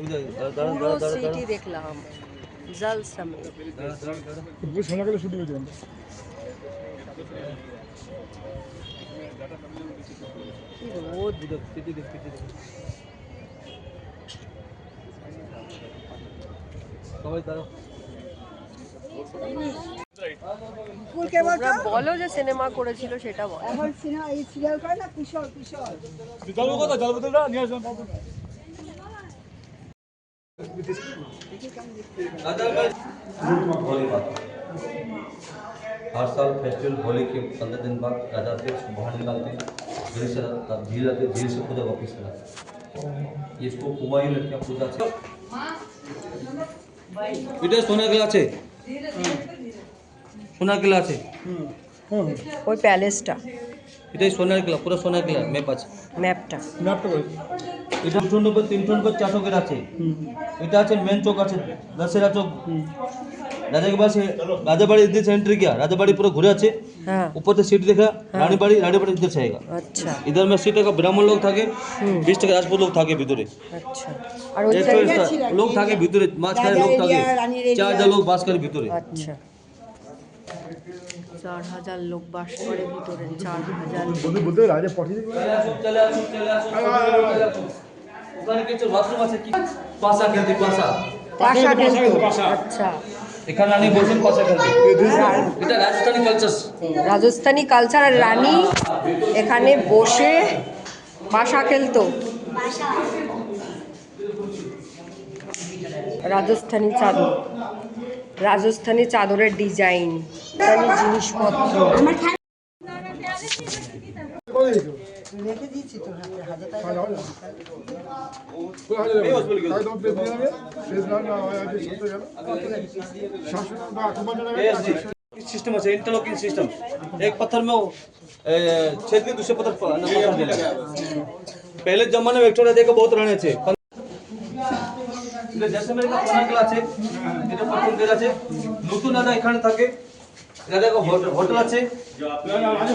পুরো সিটি দেখলাম। জল সমেত পুরো সোনাকালে শুটিং হয়েছে। কি রোদ। সবাই দাঁড়াও। বলো যে সিনেমা করেছিল সেটা বলো। এখন সিনেমা এই সিরিয়াল করে না? কিশোর কিশোর। নিয়ে আসবেন हर साल फेस्टिवल होली के पंद्रह दिन बाद राजा से बाहर निकालते हैं। झील से झील आते झील से पूजा वापिस कराते इसको कुआ ही लड़कियाँ पूजा से बेटा सोना गिला है। सोना गिला है। আছে ওই প্যালেসটা এটাই সোনার কিলা পুরো সোনার কিলা মেপ আছে ম্যাপটা ম্যাপটা করে এটা দুশো নব্বই তিনশো নব্বই চারশো করে আছে এটা আছে মেন চৌক আছে দশেরা চৌক রাজাকে পাশে রাজাবাড়ি इधर से एंट्री किया राजाबाड़ी पूरा घुरे আছে হ্যাঁ ऊपर से सीट देखा रानी बाड़ी रानी बाड़ी इधर से आएगा আচ্ছা इधर में सीट का ब्राह्मण लोग থাকে बीस টাকা রাজপুত লোক থাকে ভিতরে আচ্ছা আর ওই একশো সাইডে একটা লোক থাকে ভিতরে মাঝখানে লোক থাকে চার হাজার লোক বাস করে ভিতরে আচ্ছা চার হাজার লোক বাস করে ভিতরে চার হাজার আচ্ছা। রাজস্থানী কালচার আর রানী এখানে বসে পাশা খেলতো। রাজস্থানী চাদর রাজস্থানী চাদরের ডিজাইন জিনিসপত্র রেখে দিয়েছি তোর হাতে হাজার টাকা একদম প্লেস নিয়ে নেবে প্লেস না না হয় আজকে সত্য গেল শাসন বা আক্রমণ জানাবে सिस्टम है इंटरलॉकिंग सिस्टम एक पत्थर में वो, ए, छेद के दूसरे पत्थर पर- न, पत्थर देना पहले जमाने में विक्टोरिया देखो बहुत रहने थे জেসমের একটা আছে প্রথম আছে নতুন রাজা এখানে থাকে রাজা হোটেল আছে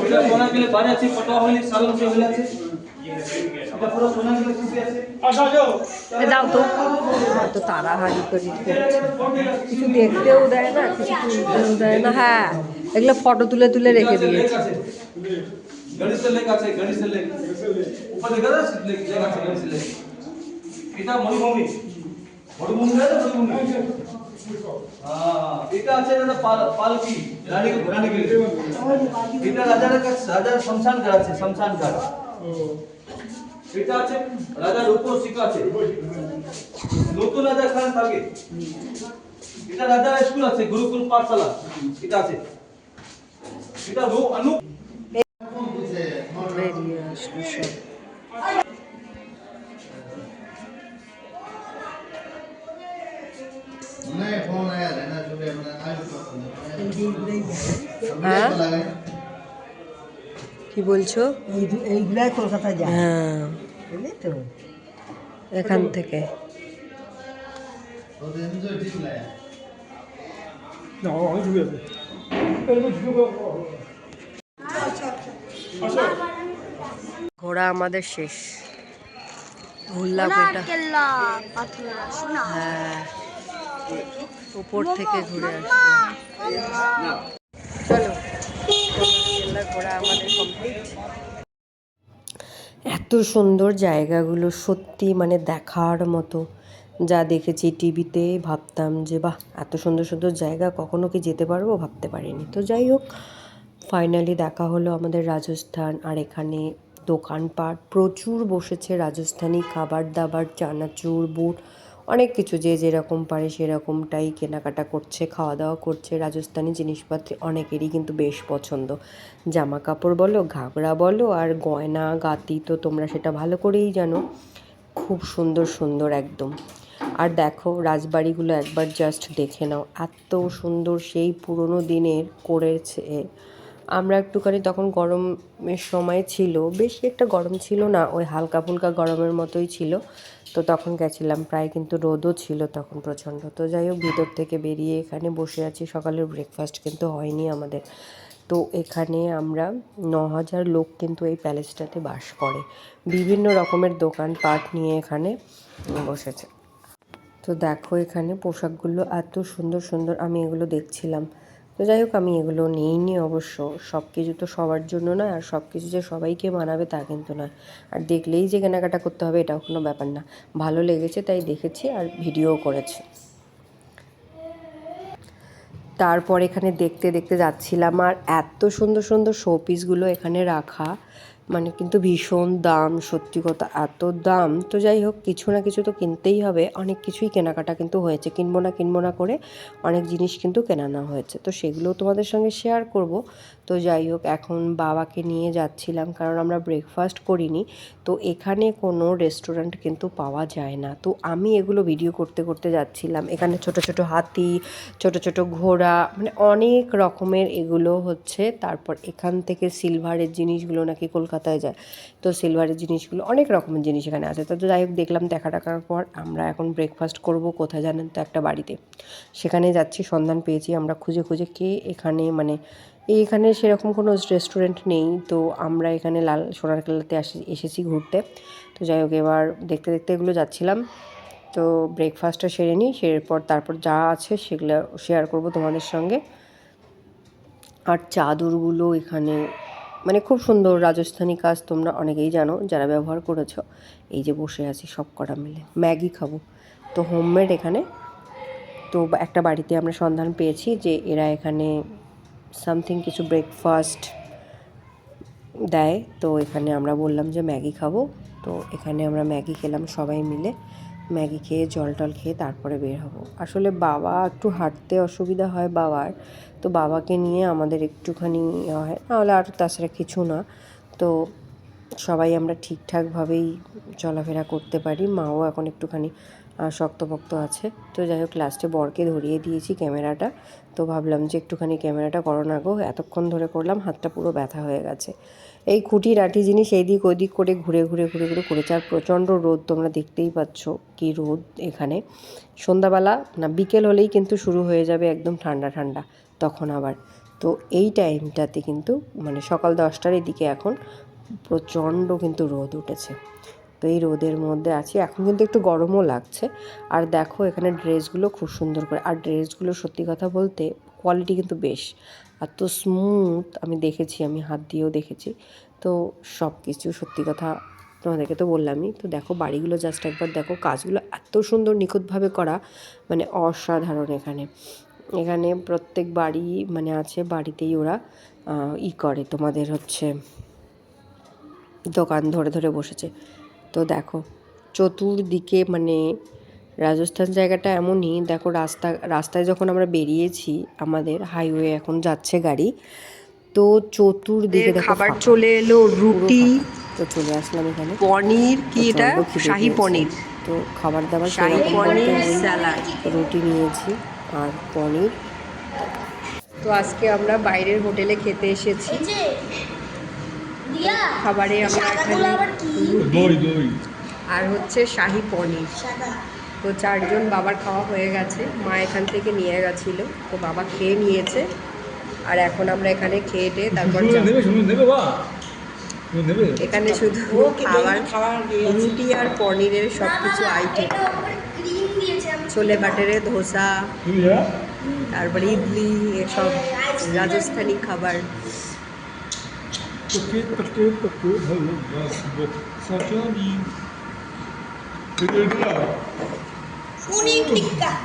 এটা কোনা বাড়ি আছে সালন সে হইলে এটা পুরো দাও তো। তো তাড়াহাড়ি করে করছে। কিছু দেখতেও দেয় না কিছু দেয় না। হ্যাঁ এগুলো ফটো তুলে তুলে রেখে দিয়েছে। গণেশ লেক আছে গণেশ লেক উপর দেখা লেক। লেক আছে গণেশ লেক। এটা মরুভূমি। এটা মরুভূমি হ্যাঁ এটা আছে পাল পালকি রানী রানী গিরি এটা রাজার কাছে রাজার শ্মশান ঘাট আছে শ্মশান ঘাট। এটা আছে রাজার উপর শিকা আছে। নতুন রাজা এখানে থাকে। এটা রাজার স্কুল আছে গুরুকুল পাঠশালা। এটা আছে। এটা রু অনু হ্যাঁ? কি বলছো? হ্যাঁ। এখান থেকে। ঘোড়া আমাদের শেষ। হ্যাঁ। উপর থেকে ঘুরে আসবে ঘোরা আমাদের কমপ্লিট এত সুন্দর জায়গাগুলো সত্যি মানে দেখার মতো। যা দেখেছি টিভিতে ভাবতাম যে, বাহ, এত সুন্দর সুন্দর জায়গা, কখনো কি যেতে পারব? ভাবতে পারিনি। তো যাই হোক ফাইনালি দেখা হলো আমাদের রাজস্থান আর এখানে দোকানপাট। প্রচুর বসেছে রাজস্থানি খাবার দাবার, চানাচুর, বুট। অনেক কিছু যে যেরকম পারে সেরকমটাই কেনাকাটা করছে খাওয়া দাওয়া করছে, রাজস্থানি জিনিসপত্র অনেকেরই কিন্তু বেশ পছন্দ। জামা কাপড় বলো, ঘাগরা বলো আর গয়না, গাতি তো তোমরা সেটা ভালো করেই জানো। খুব সুন্দর সুন্দর একদম। আর দেখো, রাজবাড়িগুলো একবার জাস্ট দেখে নাও। এত সুন্দর সেই পুরনো দিনের করেছে আমরা একটুখানি তখন গরমের সময় ছিল, বেশি একটা গরম ছিল না, ওই হালকা ফুলকা গরমের মতোই ছিল। তো তখন গেছিলাম, প্রায় কিন্তু রোদও ছিল তখন প্রচণ্ড। তো যাই হোক, ভিতর থেকে বেরিয়ে এখানে বসে আছি, সকালের ব্রেকফাস্ট কিন্তু হয়নি আমাদের। তো এখানে আমরা ন হাজার লোক কিন্তু এই প্যালেসটাতে বাস করে। বিভিন্ন রকমের দোকান পাট নিয়ে এখানে বসেছে। তো দেখো এখানে পোশাকগুলো এত সুন্দর সুন্দর আমি এগুলো দেখছিলাম। তো যাই হোক, আমি এগুলো নিইনি অবশ্য। সব কিছু তো সবার জন্য নয়, আর সব কিছু যে সবাইকে মানাবে তা কিন্তু নয়। আর দেখলেই যে কেনাকাটা করতে হবে, এটাও কোনো ব্যাপার না। ভালো লেগেছে তাই দেখেছি আর ভিডিও করেছি। তারপর এখানে দেখতে দেখতে যাচ্ছিলাম আর এত সুন্দর সুন্দর শো পিসগুলো এখানে রাখা। মানে কিন্তু ভীষণ দাম, সত্যি কথা, এত দাম। তো যাই হোক, কিছু না কিছু তো কিনতেই হবে। অনেক কিছুই কেনাকাটা কিন্তু হয়েছে। কিনবো না কিনবো না করে অনেক জিনিস কিন্তু কেনানো হয়েছে। তো সেগুলো তোমাদের সঙ্গে শেয়ার করব। তো যাই হোক, এখন বাবাকে নিয়ে যাচ্ছিলাম, কারণ আমরা ব্রেকফাস্ট করিনি। তো এখানে কোনো রেস্টুরেন্ট কিন্তু পাওয়া যায় না। তো আমি এগুলো ভিডিও করতে করতে যাচ্ছিলাম। এখানে ছোট ছোট হাতি, ছোট ছোট ঘোড়া মানে অনেক রকমের এগুলো হচ্ছে। তারপর এখান থেকে সিলভারের জিনিসগুলো নাকি কলকাতায় যায়। তো সিলভারের জিনিসগুলো, অনেক রকমের জিনিস এখানে আছে। তো যাই হোক, দেখলাম দেখা টাকার পর আমরা এখন ব্রেকফাস্ট করব কোথায় জানেন তো একটা বাড়িতে। সেখানে যাচ্ছি, সন্ধান পেয়েছি। আমরা খুঁজে খুঁজে কে এখানে মানে এইখানে সেরকম কোনো রেস্টুরেন্ট নেই। তো আমরা এখানে লাল সোনার কেল্লাতে আসি, এসেছি ঘুরতে। তো যাই হোক, এবার দেখতে দেখতে এগুলো যাচ্ছিলাম। তো ব্রেকফাস্টটা সেরে নিই, সেরে পর তারপর যা আছে সেগুলো শেয়ার করব তোমাদের সঙ্গে। আর চাদরগুলো এখানে মানে খুব সুন্দর রাজস্থানি কাজ, তোমরা অনেকেই জানো, যারা ব্যবহার করেছ। এই যে বসে আছি সব কটা মিলে। ম্যাগি খাব। তো হোমমেড এখানে। তো একটা বাড়িতে আমরা সন্ধান পেয়েছি যে এরা এখানে সামথিং, কিছু ব্রেকফাস্ট দেয়। তো এখানে আমরা বললাম যে ম্যাগি খাব। তো এখানে আমরা ম্যাগি খেলাম সবাই মিলে। ম্যাগি খেয়ে, জল টল খেয়ে তারপরে বের হব। আসলে বাবা একটু হাঁটতে অসুবিধা হয় বাবার। তো বাবাকে নিয়ে আমাদের একটুখানি ইয়ে হয়। নাহলে আর তাছাড়া কিছু না। তো সবাই আমরা ঠিকঠাকভাবেই চলাফেরা করতে পারি। মাও এখন একটুখানি শক্তপোক্ত আছে। তো যাই হোক লাস্টে বরকে ধরিয়ে দিয়েছি ক্যামেরাটা। তো ভাবলাম যে একটুখানি ক্যামেরাটা করো না গো, এতক্ষণ ধরে করলাম, হাতটা পুরো ব্যথা হয়ে গেছে। এই খুঁটি রাটি জিনিস এইদিক ওদিক করে ঘুরে ঘুরে ঘুরে ঘুরে করেছে। আর প্রচণ্ড রোদ, তোমরা দেখতেই পাচ্ছ কি রোদ এখানে। সন্ধ্যাবেলা না, বিকেল হলেই কিন্তু শুরু হয়ে যাবে একদম ঠান্ডা ঠান্ডা, তখন আবার। তো এই টাইমটাতে কিন্তু মানে সকাল দশটার এদিকে এখন প্রচণ্ড কিন্তু রোদ উঠেছে। তো এই রোদের মধ্যে আছি। এখন কিন্তু একটু গরমও লাগছে। আর দেখো এখানে ড্রেসগুলো খুব সুন্দর করে, আর ড্রেসগুলো সত্যি কথা বলতে কোয়ালিটি কিন্তু বেশ। আর তো স্মুথ আমি দেখেছি, আমি হাত দিয়েও দেখেছি। তো সব কিছু সত্যি কথা তোমাদেরকে তো বললামই। তো দেখো বাড়িগুলো জাস্ট একবার দেখো, কাজগুলো এত সুন্দর নিখুঁতভাবে করা মানে অসাধারণ এখানে। এখানে প্রত্যেক বাড়ি মানে আছে, বাড়িতেই ওরা ই করে তোমাদের হচ্ছে দোকান ধরে ধরে বসেছে। তো দেখো চতুর্দিকে মানে রাজস্থান জায়গাটা এমনই দেখো রাস্তা রাস্তায় যখন আমরা বেরিয়েছি আমাদের হাইওয়ে এখন যাচ্ছে গাড়ি তো চতুর্দিকে খাবার চলে এলো রুটি তো চলে আসলাম এখানে। পনির কি এটা? শাহি পনির। তো খাবার দাবার শাহি পনির স্যালাড। রুটি নিয়েছি আর পনির। তো আজকে আমরা বাইরের হোটেলে খেতে এসেছি। খাবারে আমরা এখানে কি? রুটি আর হচ্ছে শাহি পনির। তো চারজন বাবার খাওয়া হয়ে গেছে। মা এখান থেকে নিয়ে গেছিল। তো বাবা খেয়ে নিয়েছে। আর এখন আমরা এখানে খেয়ে টেয়ে তারপর। এখানে শুধু খাবার রুটি আর পনিরের সব কিছু আইটেম এটা উপরে ক্রিম দিয়েছে আমি। ছোলে বাটারে ধোসা তারপরে ইডলি এসব রাজস্থানি খাবার। পনির টিক্কা এটা আমার চামচ